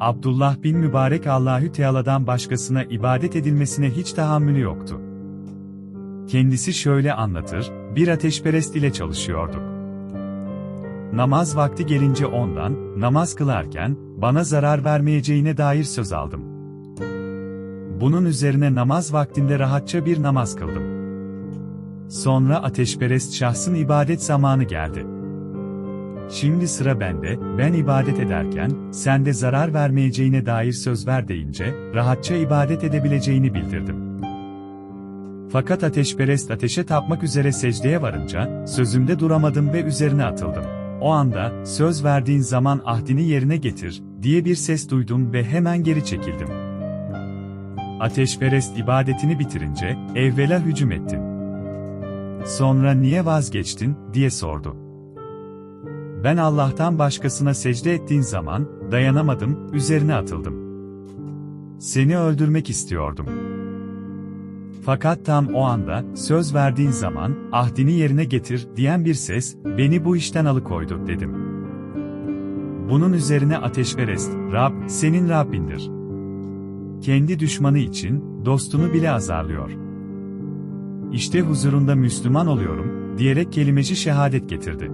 Abdullah bin Mübarek Allahü Teala'dan başkasına ibadet edilmesine hiç tahammülü yoktu. Kendisi şöyle anlatır, bir ateşperest ile çalışıyorduk. Namaz vakti gelince ondan, namaz kılarken, bana zarar vermeyeceğine dair söz aldım. Bunun üzerine namaz vaktinde rahatça bir namaz kıldım. Sonra ateşperest şahsın ibadet zamanı geldi. Şimdi sıra bende, ben ibadet ederken, sen de zarar vermeyeceğine dair söz ver deyince, rahatça ibadet edebileceğini bildirdim. Fakat ateşperest ateşe tapmak üzere secdeye varınca, sözümde duramadım ve üzerine atıldım. O anda, söz verdiğin zaman ahdini yerine getir, diye bir ses duydum ve hemen geri çekildim. Ateşperest ibadetini bitirince, evvela hücum ettin. Sonra niye vazgeçtin, diye sordu. Ben Allah'tan başkasına secde ettiğin zaman, dayanamadım, üzerine atıldım. Seni öldürmek istiyordum. Fakat tam o anda, söz verdiğin zaman, ahdini yerine getir, diyen bir ses, beni bu işten alıkoydu, dedim. Bunun üzerine ateşperest, Rab, senin Rabbindir. Kendi düşmanı için, dostunu bile azarlıyor. İşte huzurunda Müslüman oluyorum, diyerek kelimeci şehadet getirdi.